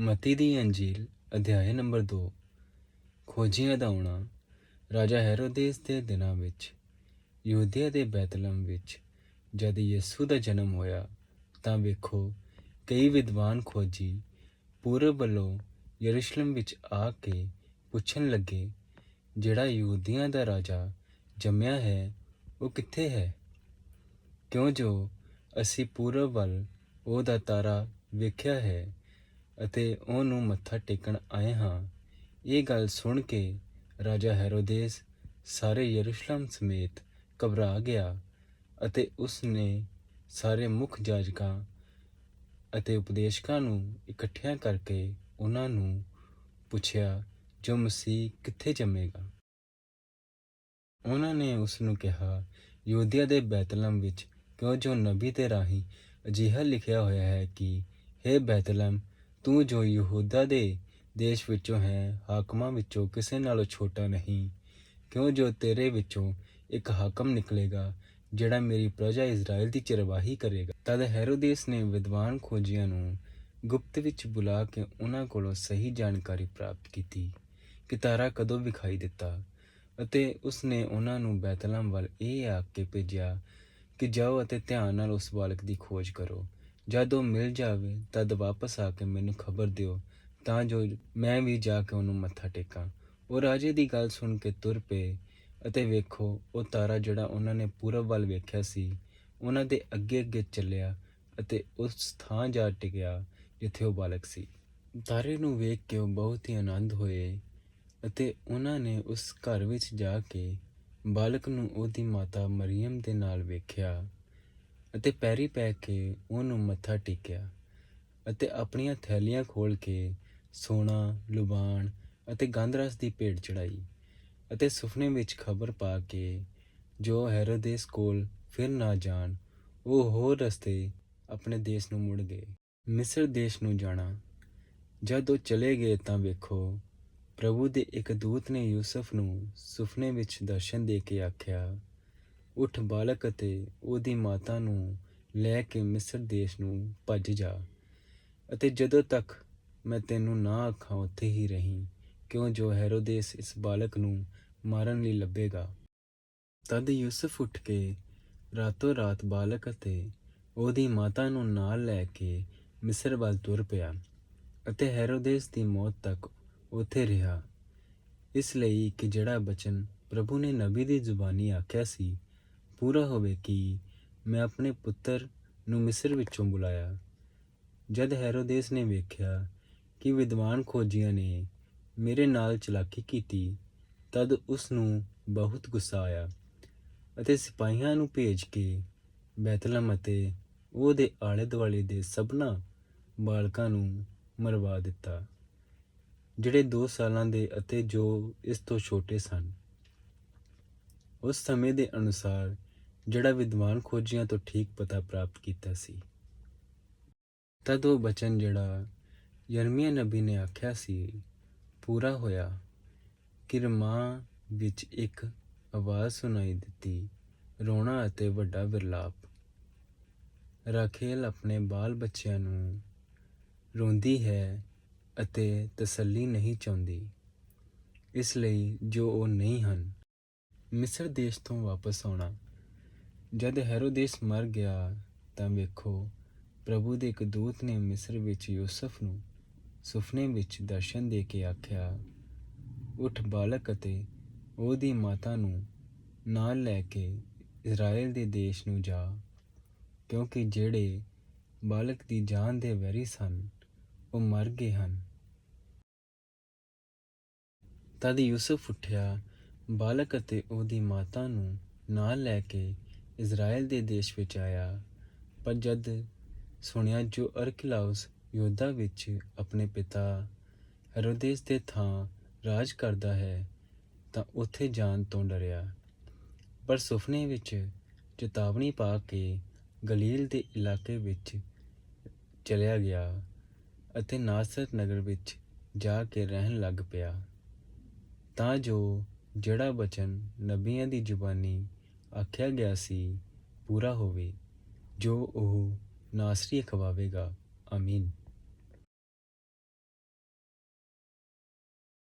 ਮਤੀ ਦੀ ਅੰਜੀਲ, ਅਧਿਆਇ ਨੰਬਰ 2 ਖੋਜੀਆਂ ਦਾ ਆਉਣਾ ਰਾਜਾ ਹੈਰੋਦੇਸ ਦੇ ਦਿਨਾਂ ਵਿੱਚ, ਯਹੂਦੀਆ ਦੇ ਬੈਤਲਮ ਵਿੱਚ, ਜਦ ਯਿਸੂ ਦਾ ਜਨਮ ਹੋਇਆ, ਤਾਂ ਵੇਖੋ, ਕਈ ਵਿਦਵਾਨ ਖੋਜੀ, ਪੂਰਬ ਵੱਲੋਂ ਯਰੂਸ਼ਲਮ ਵਿੱਚ ਆ ਕੇ ਪੁੱਛਣ ਲੱਗੇ, ਜਿਹੜਾ ਯਹੂਦੀਆਂ ਦਾ ਰਾਜਾ ਜੰਮਿਆ ਹੈ, ਉਹ ਕਿੱਥੇ ਹੈ? ਕਿਉਂ ਜੋ ਅਸੀਂ ਪੂਰਬ ਵੱਲ ਉਹਦਾ ਤਾਰਾ ਵੇਖਿਆ ਹੈ ਅਤੇ ਉਹਨੂੰ ਮੱਥਾ ਟੇਕਣ ਆਏ ਹਾਂ। ਇਹ ਗੱਲ ਸੁਣ ਕੇ ਰਾਜਾ ਹੈਰੋਦੇਸ ਸਾਰੇ ਯਰੂਸ਼ਲਮ ਸਮੇਤ ਘਬਰਾ ਗਿਆ ਅਤੇ ਉਸ ਨੇ ਸਾਰੇ ਮੁੱਖ ਜਾਜਕਾਂ ਅਤੇ ਉਪਦੇਸ਼ਕਾਂ ਨੂੰ ਇਕੱਠਿਆਂ ਕਰਕੇ ਉਹਨਾਂ ਨੂੰ ਪੁੱਛਿਆ, ਜੋ ਮਸੀਹ ਕਿੱਥੇ ਜੰਮੇਗਾ? ਉਹਨਾਂ ਨੇ ਉਸ ਨੂੰ ਕਿਹਾ ਯੋਧਿਆ ਦੇ ਬੈਤਲਮ ਵਿੱਚ ਕਿਉਂ ਜੋ ਨਬੀ ਦੇ ਰਾਹੀਂ ਅਜਿਹਾ ਲਿਖਿਆ ਹੋਇਆ ਹੈ ਕਿ हे ਬੈਤਲਮ ਤੂੰ ਜੋ ਯਹੂਦਾ ਦੇ ਦੇਸ਼ ਵਿੱਚੋਂ ਹੈ, ਹਾਕਮਾਂ ਵਿੱਚੋਂ ਕਿਸੇ ਨਾਲੋਂ ਛੋਟਾ ਨਹੀਂ। ਕਿਉਂ ਜੋ ਤੇਰੇ ਵਿੱਚੋਂ ਇੱਕ ਹਾਕਮ ਨਿਕਲੇਗਾ, ਜਿਹੜਾ ਮੇਰੀ ਪ੍ਰਜਾ ਇਜ਼ਰਾਈਲ ਦੀ ਚਰਵਾਹੀ ਕਰੇਗਾ? ਤਦ ਹੈਰੋਦੇਸ ਨੇ ਵਿਦਵਾਨ ਖੋਜੀਆਂ ਨੂੰ ਗੁਪਤ ਵਿੱਚ ਬੁਲਾ ਕੇ ਉਹਨਾਂ ਕੋਲੋਂ ਸਹੀ ਜਾਣਕਾਰੀ ਪ੍ਰਾਪਤ ਕੀਤੀ, ਕਿ ਤਾਰਾ ਕਦੋਂ ਵਿਖਾਈ ਦਿੱਤਾ। ਅਤੇ ਉਸ ਨੇ ਉਹਨਾਂ ਨੂੰ ਬੈਤਲਹਮ ਵੱਲ ਇਹ ਆਖ ਕੇ ਭੇਜਿਆ ਕਿ ਜਾਓ ਅਤੇ ਧਿਆਨ ਨਾਲ ਉਸ ਬਾਲਕ ਦੀ ਖੋਜ ਕਰੋ। ਜਦ ਉਹ ਮਿਲ ਜਾਵੇ ਤਦ ਵਾਪਸ ਆ ਕੇ ਮੈਨੂੰ ਖਬਰ ਦਿਓ, ਤਾਂ ਜੋ ਮੈਂ ਵੀ ਜਾ ਕੇ ਉਹਨੂੰ ਮੱਥਾ ਟੇਕਾਂ। ਉਹ ਰਾਜੇ ਦੀ ਗੱਲ ਸੁਣ ਕੇ ਤੁਰ ਪਏ ਅਤੇ ਵੇਖੋ ਉਹ ਤਾਰਾ ਜਿਹੜਾ ਉਹਨਾਂ ਨੇ ਪੂਰਬ ਵੱਲ ਵੇਖਿਆ ਸੀ, ਉਹਨਾਂ ਦੇ ਅੱਗੇ ਅੱਗੇ ਚੱਲਿਆ ਅਤੇ ਉਸ ਥਾਂ ਜਾ ਟਿਕਿਆ ਜਿੱਥੇ ਉਹ ਬਾਲਕ ਸੀ। ਤਾਰੇ ਨੂੰ ਵੇਖ ਕੇ ਉਹ ਬਹੁਤ ਹੀ ਆਨੰਦ ਹੋਏ ਅਤੇ ਉਹਨਾਂ ਨੇ ਉਸ ਘਰ ਵਿੱਚ ਜਾ ਕੇ ਬਾਲਕ ਨੂੰ ਉਹਦੀ ਮਾਤਾ ਮਰੀਮ ਦੇ ਨਾਲ ਵੇਖਿਆ। ਅਤੇ ਪੈਰੀ ਪੈ ਕੇ ਉਹਨੂੰ ਮੱਥਾ ਟੇਕਿਆ ਅਤੇ ਆਪਣੀਆਂ ਥੈਲੀਆਂ ਖੋਲ ਕੇ ਸੋਨਾ, ਲੁਬਾਨ ਅਤੇ ਗੰਧਰਸ ਦੀ ਭੇਟ ਚੜਾਈ ਅਤੇ ਸੁਪਨੇ ਵਿੱਚ ਖਬਰ ਪਾ ਕੇ ਜੋ ਹੈਰੋਦੇਸ ਕੋਲ ਫਿਰ ਨਾ ਜਾਣ, ਉਹ ਹੋਰ ਰਸਤੇ ਆਪਣੇ ਦੇਸ਼ ਨੂੰ ਮੁੜ ਗਏ। ਮਿਸਰ ਦੇਸ਼ ਨੂੰ ਜਾਣਾ, ਜਦ ਉਹ ਚਲੇ ਗਏ ਤਾਂ ਵੇਖੋ, ਪ੍ਰਭੂ ਦੇ ਇੱਕ ਦੂਤ ਨੇ ਯੂਸਫ ਨੂੰ ਸੁਪਨੇ ਵਿੱਚ ਦਰਸ਼ਨ ਦੇ ਕੇ ਆਖਿਆ ਉੱਠ ਬਾਲਕ ਅਤੇ ਉਹਦੀ ਮਾਤਾ ਨੂੰ ਲੈ ਕੇ ਮਿਸਰ ਦੇਸ਼ ਨੂੰ ਭੱਜ ਜਾ। ਅਤੇ ਜਦੋਂ ਤੱਕ ਮੈਂ ਤੈਨੂੰ ਨਾ ਆਖਾਂ, ਉੱਥੇ ਹੀ ਰਹੀਂ। ਕਿਉਂ ਜੋ ਹੈਰੋਦੇਸ ਇਸ ਬਾਲਕ ਨੂੰ ਮਾਰਨ ਲਈ ਲੱਭੇਗਾ? ਤਦ ਯੂਸਫ ਉੱਠ ਕੇ ਰਾਤੋਂ ਰਾਤ ਬਾਲਕ ਅਤੇ ਉਹਦੀ ਮਾਤਾ ਨੂੰ ਨਾਲ ਲੈ ਕੇ ਮਿਸਰ ਵੱਲ ਤੁਰ ਪਿਆ ਅਤੇ ਹੈਰੋਦੇਸ ਦੀ ਮੌਤ ਤੱਕ ਉੱਥੇ ਰਿਹਾ। ਇਸ ਲਈ ਕਿ ਜਿਹੜਾ ਬਚਨ ਪ੍ਰਭੂ ਨੇ ਨਬੀ ਦੀ ਜ਼ੁਬਾਨੀ ਆਖਿਆ ਸੀ ਪੂਰਾ ਹੋਵੇ ਕਿ ਮੈਂ ਆਪਣੇ ਪੁੱਤਰ ਨੂੰ ਮਿਸਰ ਵਿੱਚੋਂ ਬੁਲਾਇਆ। ਜਦ ਹੈਰੋਦੇਸ ਨੇ ਵੇਖਿਆ ਕਿ ਵਿਦਵਾਨ ਖੋਜੀਆਂ ਨੇ ਮੇਰੇ ਨਾਲ ਚਲਾਕੀ ਕੀਤੀ, ਤਦ ਉਸ ਨੂੰ ਬਹੁਤ ਗੁੱਸਾ ਆਇਆ ਅਤੇ ਸਿਪਾਹੀਆਂ ਨੂੰ ਭੇਜ ਕੇ ਬੈਤਲਮ ਅਤੇ ਉਹਦੇ ਆਲੇ ਦੁਆਲੇ ਦੇ ਸਭਨਾ ਬਾਲਕਾਂ ਨੂੰ ਮਰਵਾ ਦਿੱਤਾ, ਜਿਹੜੇ 2 ਸਾਲਾਂ ਦੇ ਅਤੇ ਜੋ ਇਸ ਤੋਂ ਛੋਟੇ ਸਨ। ਉਸ ਸਮੇਂ ਦੇ ਅਨੁਸਾਰ ਜਿਹੜਾ ਵਿਦਵਾਨ ਖੋਜੀਆਂ ਤੋਂ ਠੀਕ ਪਤਾ ਪ੍ਰਾਪਤ ਕੀਤਾ ਸੀ। ਤਦ ਉਹ ਬਚਨ ਜਿਹੜਾ ਯਰਮੀਆ ਨਬੀ ਨੇ ਆਖਿਆ ਸੀ, ਪੂਰਾ ਹੋਇਆ। ਕਿਰਮਾ ਵਿੱਚ ਇੱਕ ਆਵਾਜ਼ ਸੁਣਾਈ ਦਿੱਤੀ, ਰੋਣਾ ਅਤੇ ਵੱਡਾ ਵਿਰਲਾਪ। ਰਾਖੇਲ ਆਪਣੇ ਬਾਲ ਬੱਚਿਆਂ ਨੂੰ ਰੋਂਦੀ ਹੈ ਅਤੇ ਤਸੱਲੀ ਨਹੀਂ ਚਾਹੁੰਦੀ। ਇਸ ਲਈ ਜੋ ਉਹ ਨਹੀਂ ਹਨ, ਮਿਸਰ ਦੇਸ਼ ਤੋਂ ਵਾਪਸ ਆਉਣਾ। ਜਦ ਹੈਰੋਦੇਸ ਮਰ ਗਿਆ ਤਾਂ ਵੇਖੋ, ਪ੍ਰਭੂ ਦੇ ਇੱਕ ਦੂਤ ਨੇ ਮਿਸਰ ਵਿੱਚ ਯੂਸਫ ਨੂੰ ਸੁਪਨੇ ਵਿੱਚ ਦਰਸ਼ਨ ਦੇ ਕੇ ਆਖਿਆ, ਉਠ ਬਾਲਕ ਅਤੇ ਉਹਦੀ ਮਾਤਾ ਨੂੰ ਨਾਲ ਲੈ ਕੇ ਇਜ਼ਰਾਈਲ ਦੇ ਦੇਸ਼ ਨੂੰ ਜਾ, ਕਿਉਂਕਿ ਜਿਹੜੇ ਬਾਲਕ ਦੀ ਜਾਨ ਦੇ ਵੈਰੀ ਸਨ, ਉਹ ਮਰ ਗਏ ਹਨ। ਤਦ ਯੂਸਫ ਉੱਠਿਆ, ਬਾਲਕ ਅਤੇ ਉਹਦੀ ਮਾਤਾ ਨੂੰ ਨਾਲ ਲੈ ਕੇ ਇਜ਼ਰਾਈਲ ਦੇ ਦੇਸ਼ ਵਿੱਚ ਆਇਆ। ਪਰ ਜਦ ਸੁਣਿਆ ਜੋ ਅਰਕਿਲਾਉਸ ਯੋਧਾ ਵਿੱਚ ਆਪਣੇ ਪਿਤਾ ਹੈਰੋਦੇਸ ਦੇ ਥਾਂ ਰਾਜ ਕਰਦਾ ਹੈ, ਤਾਂ ਉੱਥੇ ਜਾਣ ਤੋਂ ਡਰਿਆ। ਪਰ ਸੁਪਨੇ ਵਿੱਚ ਚੇਤਾਵਨੀ ਪਾ ਕੇ ਗਲੀਲ ਦੇ ਇਲਾਕੇ ਵਿੱਚ ਚਲਿਆ ਗਿਆ ਅਤੇ ਨਾਸਰ ਨਗਰ ਵਿੱਚ ਜਾ ਕੇ ਰਹਿਣ ਲੱਗ ਪਿਆ। ਤਾਂ ਜੋ ਜਿਹੜਾ ਬਚਨ ਨਬੀਆਂ ਦੀ ਜ਼ੁਬਾਨੀ ਆਖਿਆ ਗਿਆ ਸੀ ਪੂਰਾ ਹੋਵੇ ਜੋ ਉਹ ਨਾਸਰੀ ਖਵਾਵੇਗਾ ਆਮੀਨ।